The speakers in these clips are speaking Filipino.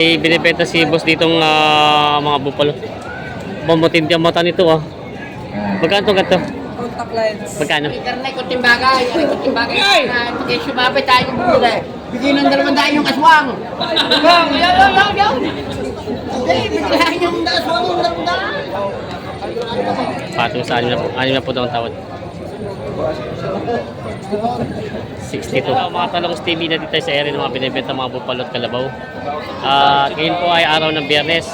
May binibenta si boss ditong ah, mga bupalo. Mamatindi ang mata nito ah. Magkano to ganito? Contact lens. Magkano? Karnay ko timbagay, ay ko timbagay. Pagka sumabay tayo ng bumili. Bigyan ng dalawang daan yung aswang. Bang, yan, yan, yan, yan. Hindi, bigyan yung aswang yung dalawang daan. Patong sa anim na po. Anim na po daw ang tawad. 62. Mga talong TV na dito sa area ng mga binibenta mga bupalo at kalabaw. Ah, ngayon po ay araw ng biyernes.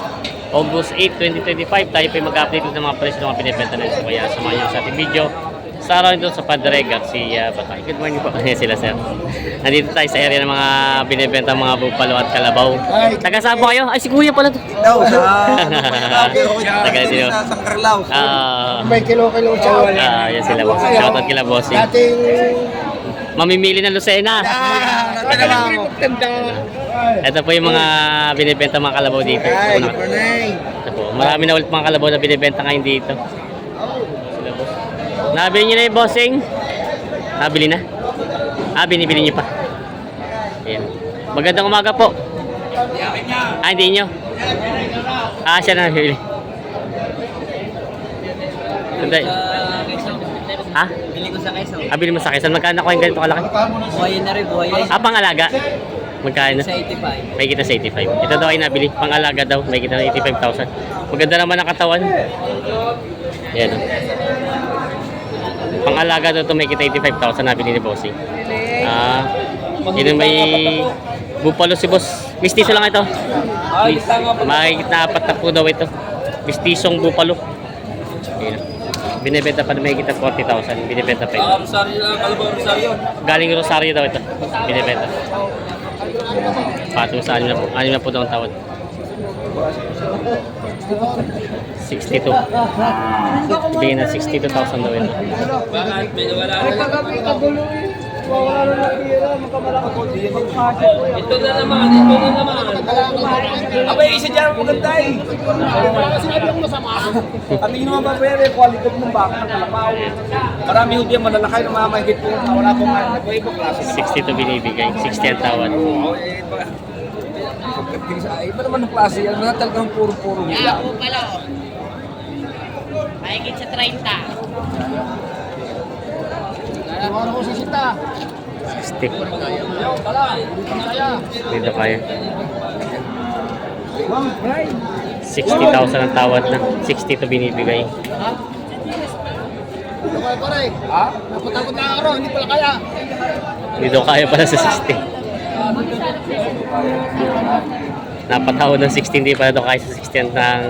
August 8, 2025. Tayo po ay mag-update ng mga presyo ng mga binibenta nito. Kaya samahan sa ating video. Sa araw nito sa Padre Garcia Batay. Good morning po. Ayan sila sir. Nandito tayo sa area ng mga binibenta mga bupalo at kalabaw. Taga saan po kayo? Ay si Kuya pala to. Daw sa... Taga dito. Sa San Carlos. Ah, May kilo-kilo siya. ah, yan sila boss. Shoutout kila bossing. Dating... Mamimili ng Lucena. Ah. Ito po yung mga binibenta mga kalabaw dito. Ay, ito po. Marami na ulit mga kalabaw na binibenta ngayon dito. Sila, boss. Nabili niyo na yung bossing? Nabili na? Ah, binibili niyo pa. Ayan. Magandang umaga po. Ah, hindi niyo? Ah, siya na nabili. Sandali. Ha? Bili ko sa Quezon. Ah, bili mo sa. Saan magkano ko yung ganito kalaki? Buhayin na rin, buhayin. Ah, pangalaga. Magkano? Sa 85. May kita sa 85. Ito daw ay nabili. Pang-alaga daw. May kita na 85,000. Maganda naman ang katawan. Yan. Pang-alaga daw ito may kita 85,000 nabili ni Bossing. Ah, yun may bupalo si Boss. Mistiso lang ito. Pa. May kita apat na po daw ito. Mistisong bupalo. Yan. Binibenta pa na may kita 40,000. Binibenta pa ito. Rosario lang, Kalabaw Rosario. Galing Rosario daw ito. Binibenta. Patong sa anim na po. Anim na po daw ang tawad. 62. Bigyan na 62,000 daw ito. Bakit? May nawala na lang. Ito na naman, ito na naman. Abay, isa dyan maganda eh. Ano yung naman ba yung quality ng baka ng kalabaw? Marami ho diyan malalakay na mga mahigit po. Wala pong mga ibang klase. 62 binibigay. 60 ang tawad. Oo, eh, Pagdating sa iba naman ng klase yan, mga talagang puro-puro. Kaya po pala, oh. Mahigit sa 30. Ano ko si Sita? 60. Dito kaya. 60,000 ang tawad na. 62 binibigay. Ito kayo pare. Ha? Napatagod na araw, hindi pala kaya. Dito kaya pala sa 60. Napatawad ng 60, hindi pala ito kaya sa 60 ng.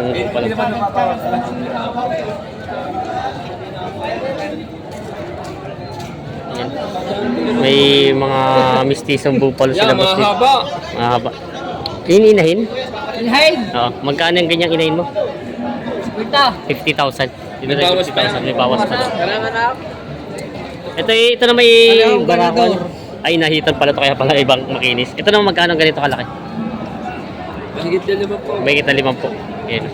Ayan. May mga mistisong bupalo sila boss dito. mahaba. Mahaba. Yung inahin? Inhain! Oo. Magkano yung ganyang inahin mo? Kulta! 50,000. Dito May na bawas pa 50,000. May bawas pa. Na. Ito, ito na may Ano, barakon. Ay, nahitan pala ito kaya pala ibang makinis. Ito naman magkano ganito kalaki? Mahigit din naman po. May kita limang po. Ayan.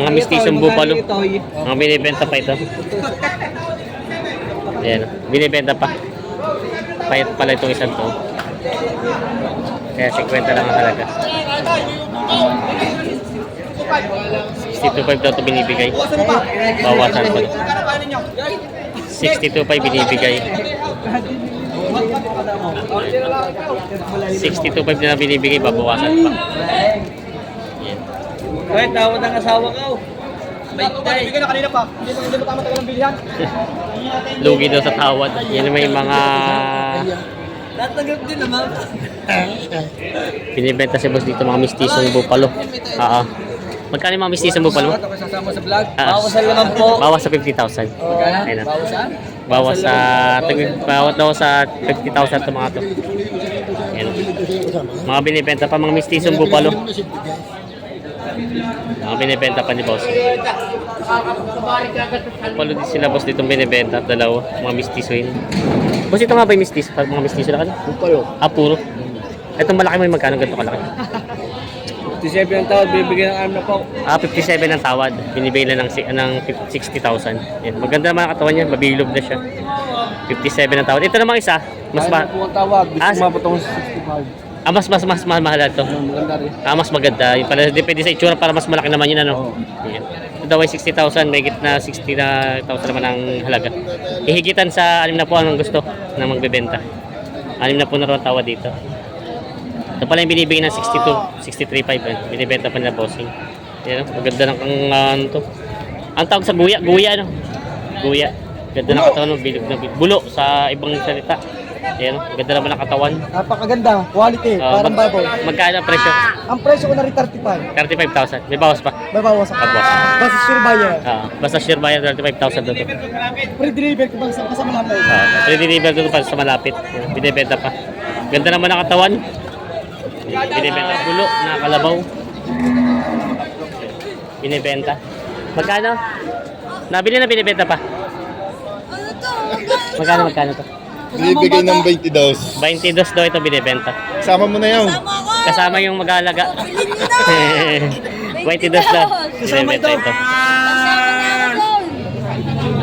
Mga mistisong bupalo. Mga binibenta pa ito. Ayan. Binibenta pa. Payat pala itong isang to. Kaya 50 lang ang halaga. 62.5 daw ito binibigay. Bawasan pa. 62.5 binibigay. 62.5 na binibigay, babawasan pa. Ayan. Ay, tawad ng asawa tay. Bigyan na kanina pa. Hindi mo hindi mo tama tagal ng bilihan. Lugi daw sa tawad. Yan may mga Tatanggap din naman. binibenta si boss dito mga mistisong bupalo. Oo. Magkano yung mga mistisong bupalo? Ako sasama sa vlog. Ah. Bawasan naman po. Bawas sa 50,000. Magkano? Ayun na. Bawasan? Bawas sa bawat daw sa 50,000 to mga to. Ayan. Mga binibenta pa mga mistisong bupalo. Mga binibenta pa ni boss. Bupalo din sila boss dito binibenta. Dalawa. Mga mistiso yun. Boss ito nga ba yung mistiso? Mga mistiso na ka Bupalo. Ah, puro. Itong malaki mo yung magkano ganito kalaki? 57 ang tawad, bibigyan ng arm na po. Ah, 57 ang tawad. Binibigay lang ng, si- ng 50 60,000. Yan. Maganda naman ang katawan niya. Mabilog na siya. 57 ang tawad. Ito namang isa. Mas Mas ba... po ang tawad. Gusto Ah, ah, mapatong sa 65. Ah, mas, mas, mas, mas mahal ito. Maganda rin. Ah, mas maganda. Yung pala, depende sa itsura para mas malaki naman yun, ano? Yan. Ito daw ay 60,000, may na 60,000 naman ang halaga. Ihigitan sa anim na po ang gusto na magbebenta. Anim na po na rin ang tawa dito. Ito pala yung binibigay ng 62, 63.5 eh. Binibenta pa nila bossing. Yan, oh, maganda ng ang ah, ano to. Ang tawag sa guya, guya ano? Guya. Ganda ng katawan mo, bilog na bilog. Bulo sa ibang salita. Yan, oh, ganda naman ng katawan. Napakaganda. Quality. Ah, parang mag- baboy. Magkano ang presyo? Ang presyo ko na rin 35. 35,000. May bawas pa. May bawas ako. Tapos, Basta sure buyer. ah, basta sure buyer 35,000 doon. Free deliver ko bang sa kasama namin. Ah, i-deliver doon pa sa malapit. Binibenta pa. Ganda naman ang katawan. Binibenta bulo na kalabaw. Binibenta. Magkano? Nabili na binibenta pa. Magkano magkano to? Binibigay ng 20 daw. 22 daw ito binibenta. Sama mo na yun. Kasama yung mag-aalaga. 22 daw. Binibenta ito.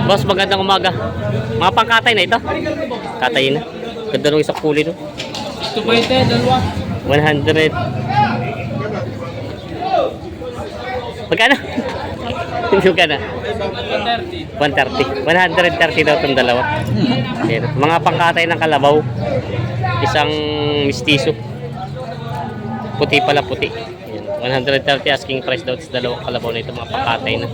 Boss, magandang umaga. Mga pangkatay na ito. Katay na. Ganda nung isang kuli no. 100. Magkano? Ka na. 130. 130 daw itong dalawa. Ayan. Mga pangkatay ng kalabaw. Isang mistiso. Puti pala puti. Ayan. 130 asking price daw sa dalawang kalabaw na ito. Mga pangkatay na.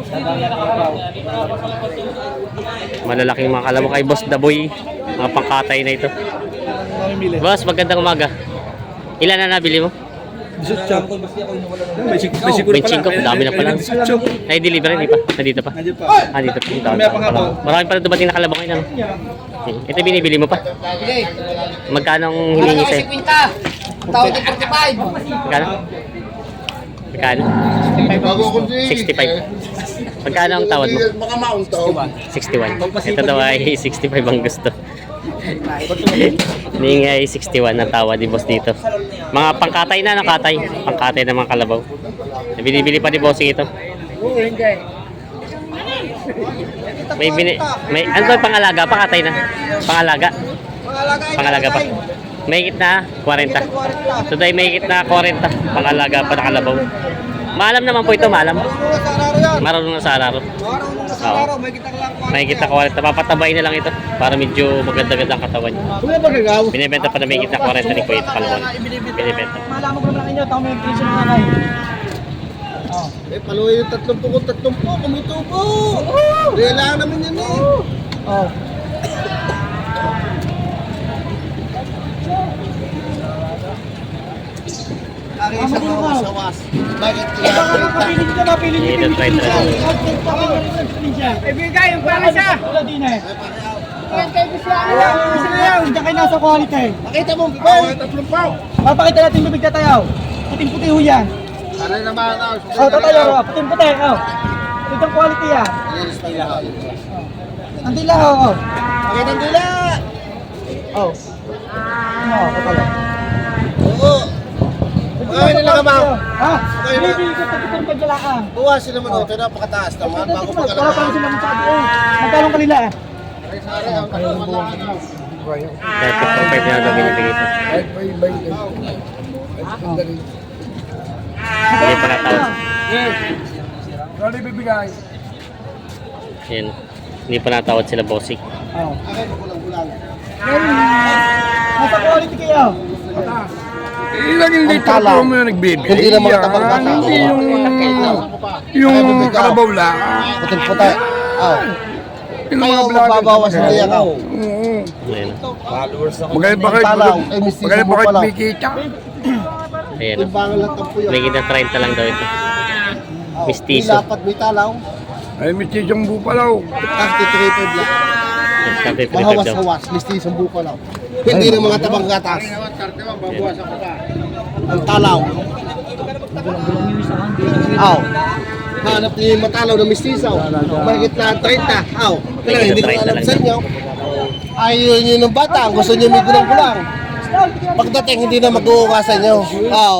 Malalaking mga kalabaw kay Boss Daboy. Mga pangkatay na ito. Boss, magandang umaga. Ilan na nabili mo? May sik- may siguro pa lang. 25, dami na pala. Ay, delivery, di pa? Nandito pa? Nandiyan pa. Ah, dito pa. Dito, pa. Marami pa rin dumating na kalabaw ngayon. Ano? Ito binibili mo pa? Magkano ang hiningi sa'yo? Tawag ni 45. Magkano? Magkano? Bago ko 65. Magkano ang tawad mo? Baka mount to. 61. Ito daw ay 65 ang gusto. Hiningi ay 61 ang tawad ni boss dito. Mga pangkatay na, nakatay. Pangkatay na mga kalabaw. Binibili pa ni bossing ito. May bini, may ano ba pangalaga? Pangkatay na. Pangalaga. Pangalaga pa. May na 40. Today may na 40. Pangalaga pa na kalabaw. Maalam naman po ito, maalam. Marunong na sa araro. Oo. May kita 40. Papatabay na lang ito para medyo maganda-ganda ang katawan niya. Kuya ba gagaw? Binibenta pa na may kita 40 ni Kuya Kalawon. Binibenta. Malaman ko naman inyo. Tama yung presyo ng nanay. Oh. Eh, paluhin yung tatlong po kung tatlong po. Kumito po. Kailangan namin yan eh. Oh. Ang isang mawas-awas. Bakit kaya mapili nyo, mapili nyo. Dito, try, try. Ibigay yung pala siya. Wala din eh. Yan kayo na nasa quality. Pakita mo, Bibay. Tatlong po. Papakita natin yung bibig tatayaw. Puting-puti ho yan. Aray naman ako. Oh, tatayaw. oh. Puting-puti. Oh. Ito ang quality yan. Ang dila ho. Oh. Pakita ang dila. Oh. Oh, tatayaw. Oo. Ay, nila ka ba? Ha? Bibili ko sa pitong pagkalaan. Buwasin naman ito. Napakataas naman. Bago pa Wala pa rin sila masyado eh. Magkano kanila eh? 35 na daw binibigay ito. Hindi pa natawad. Ano ibibigay? Yan. Hindi pa natawad sila bossing. Oh. Meron. Nasa quality kayo. Ilan yung Ang litro talaw. po mo yung nagbibigay? Hindi naman kapag Yan, Hindi yung... Yung kalabaw lang. Puting-puti. Oh. Yung mga Kayo vlogger. magbabawas ng tiyak ako. Oo. Ayan. Magaling pa kayo. Eh, Magaling pa po kayo kumikita. Ayan. May kita 30 lang daw ito. Oh, Mistiso. May lapat, may talaw. Ay, mistisong bupalaw. Kasi tripod lang. Sabi 35 daw. Mahawas-hawas, mistisong bupalaw. Hindi ng mga tabang gatas. Ang talaw. Aw. Hanap yung matalaw na mistisaw. Mahigit na 30. Aw. Kaya hindi ko 30 alam sa inyo. Ayaw niyo ng bata. Gusto niyo may gulang-gulang. Pagdating hindi na mag-uuka sa inyo. Aw.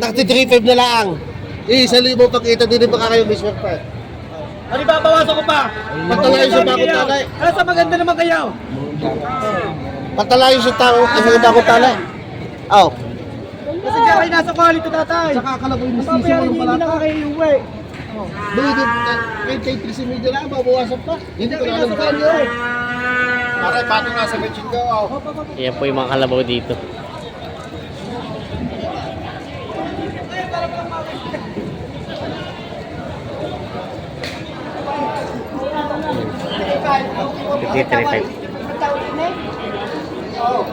Nakti 3.5 na lang. Isa libo pag ito din baka kayo may swerte. Ano babawasan ko pa? Pagtalayo sa bagong talay. Ano sa maganda naman kayo? Pagtalayo sa tao, kasi bagong talay. Oh. Kasi diyan kayo nasa quality tatay. Saka kalaboy mo sisi mo ng niyo hindi na palata. kayo iuwi. Bigit kay kay Trisi Media lang babawasan pa. Hindi ko na alam kung ano. Pare, pato nga sa machine ko. Oh. Yan po yung mga kalabaw dito. Fifty five.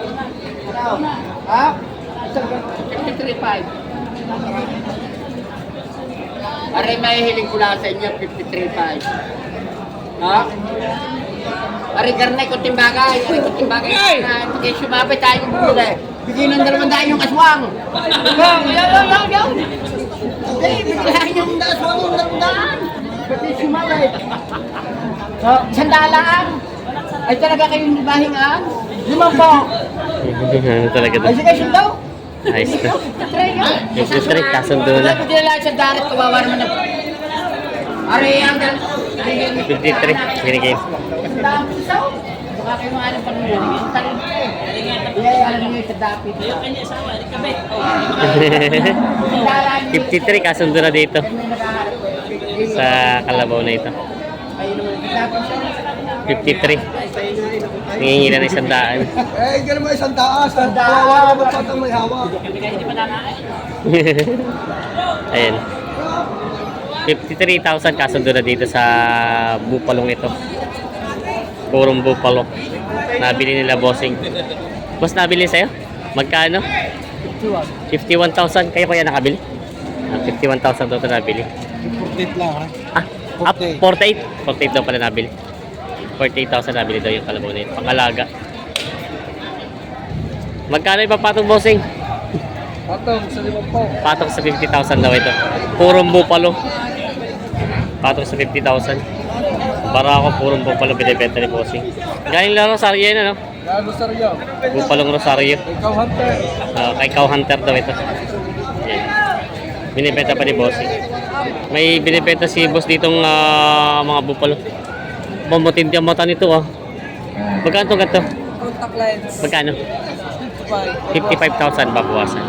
Ha? 53.5. Aray, may hiling ko lang sa inyo, 53.5. Ha? Aray, garnay ko timbagay. Aray ko timbagay. Kaya sumabay tayo ng bumili. Bigyan ng dalawang daan yung aswang. Yaw, yaw, yaw, yaw, yaw. Hindi, bigyan yung aswang yung dalawang daan. Pati sumabay. So, sandalaan. Ay talaga kayong limahingan? Limang po. ano talaga Ay, to? sige, sundaw. Ayos nga. Yung sister, kasundo na. Hindi na lang sa darat, kawawa naman na. Ari, ang dal... Ari, ang 53, binigay. dami isaw. Baka kayo mga alam pa yun. Alam yung kanya awa, kabe. 53, kasundo na dito. Sa kalabaw na ito. 53. Nangingi na ng isang daan. Eh, ganun mo isang taas. Kawawa mo patang may hawak. Ayan. 53,000 kasundo na dito sa bupalong ito. Purong bupalo. Nabili nila bossing. Boss, nabili sa'yo? Magkano? 51,000. Kayo kuya nakabili? Ah, 51,000 daw ito nabili. Update lang ha. Ah, ah 48. 48 daw pala nabili. 48,000 nabili daw yung kalabaw na yun. Pangalaga. Magkano yung papatong bossing? Patong, sa limang po. Patong sa 50,000 daw ito. Purong bupalo. Patong sa 50,000. Para ako purong bupalo binibenta ni bossing. Galing lang Rosario yun ano? Gano sa Rio? Bupalong Rosario. Ikaw, Hunter. Ah, kay Cow Hunter daw ito. Yan. Binibenta pa ni bossing. May binibenta si boss ditong ah, mga bupalo. Mamutindi ang mata nito ah. Magkano to ganito? Contact lens. Magkano? 55,000 babawasan.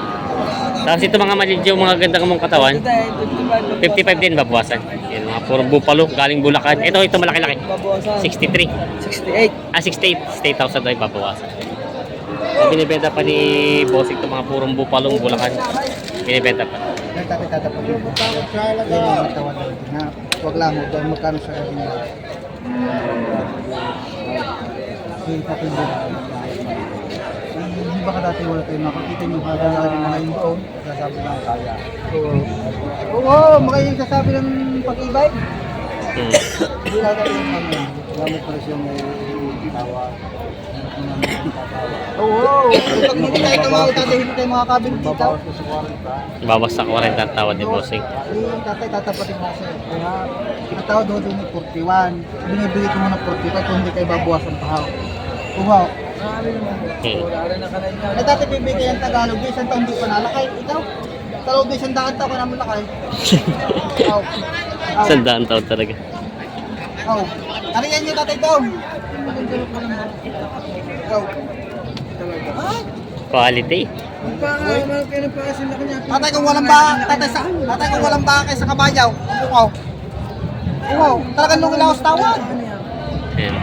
Tapos ito mga maliit yung mga gandang mong katawan, 55 din babawasan. Yan, mga puro bupalo, galing Bulacan. Ito, ito malaki-laki. 63. 68. Ah, 68. 68,000 daw babawasan. So, binibenta pa ni Bossing itong mga purong bupalong Bulacan. Binibenta pa. Nagtatapag yung Yan yung matawan na Huwag lang dahil magkano sa kanila. Yung patindi. Hindi ba ka dati wala tayo makakita yung mga lalaki mga yung doon? Sasabi lang kaya. Oo. Mga yung sasabi ng pag-ibig. Hmm. Hindi lang tayo yung ano. Gamit pa rin siyang may tawa. Oo, pag hindi tayo tumawag, tatay hindi tayo makakabing dito. Bawas sa 40 ang tawad ni Bossing. Yung tatay tatapatin mo kasi. Kaya, ang tao doon doon ng 41. Binibigay ko muna ng 45 kung hindi kayo babawasan pa ako. Kuha. Hmm. Ay dati bibigay ang Tagalog, isang taon di pa nalakay. Ikaw, loob ng isang daan taon ka naman lakay. Aw. Sandaan taon talaga. Aw. Ano yan yung tatay daw? Quality. Tatay kung walang ba, tatay sa, tatay kung walang bakay sa kabayaw. Aw. Wow, talagang nung ilaw sa tawag.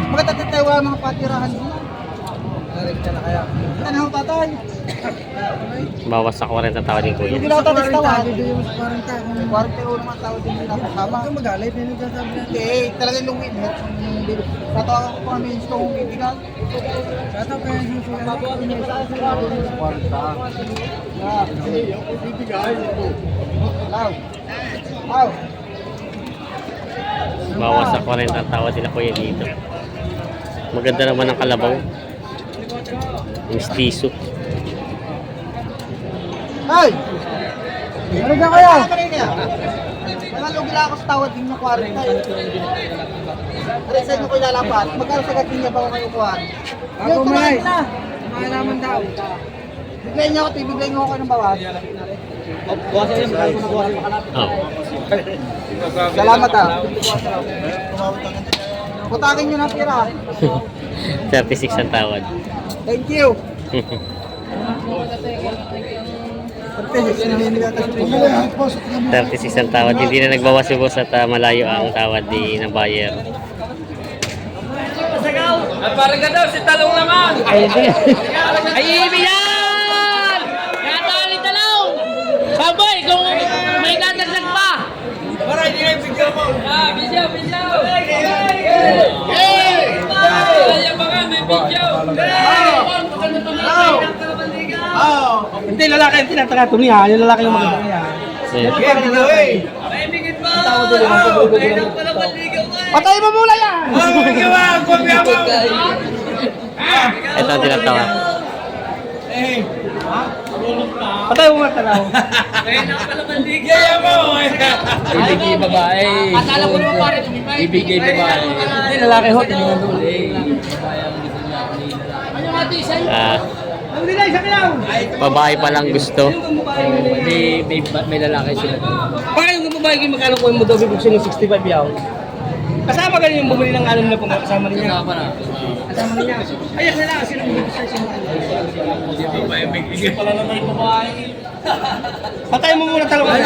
Maganda tatay wala mga patirahan. Ano ho tatay? Bawas sa 40 ang tawad ni Kuya. Yung ginawa tatay sa tawag. 40 ulo mga tawag din nila kasama. Ikaw magalit, may nagsasabi na. Hindi, talagang nung witness. Tatawagan ko kami yung bibigyan. Yung susunod. 40. Bibigay. Bawas sa 40 ang tawad nila Kuya dito. Maganda naman ang kalabaw. Yung stiso. Hey! Ano ka kaya? Mga lugi lang ako sa tawad din ng 40. Aray sa inyo ko ilalapat. Magkano sa gating niya ba kayo kuha? Ako may. Naman daw. Biglayin niyo ako, biglayin niyo ako ng bawas. Oh. Salamat ah. Putakin niyo na pira. 36 ang tawad. Thank you. 36 ang tawad. Hindi na nagbawas yung boss at ah, malayo ang tawad ni ng buyer. At parang ka daw, si Talong naman! Ay, ibiyan! Katali talong! Sabay, kung may dadagdag pa! Para hindi kayo bigyan mo! Ah, bigyan, bigyan! Hindi, lalaki yung tinataka tumiha. Yung lalaki yung maganda niya. Ayan. Patay mo muna yan! Ito ang tinatawa. Patay mo muna tanaw. Ibigay babae. Akala ko naman pare, tumibay. Ibigay babae. Hindi, lalaki ho. Tinignan doon. Ano kilaw! babae pa lang gusto. May, may, may lalaki sila. Baka yung babae yung magkano po yung Modovi Buksin ng 65 yaw. Kasama ka rin yung bumili ng alam na pong kasama niya. Kasama na. Kasama niya. Ayak na lang, sa sino. Bigay pala naman yung babae. Patay mo muna talaga.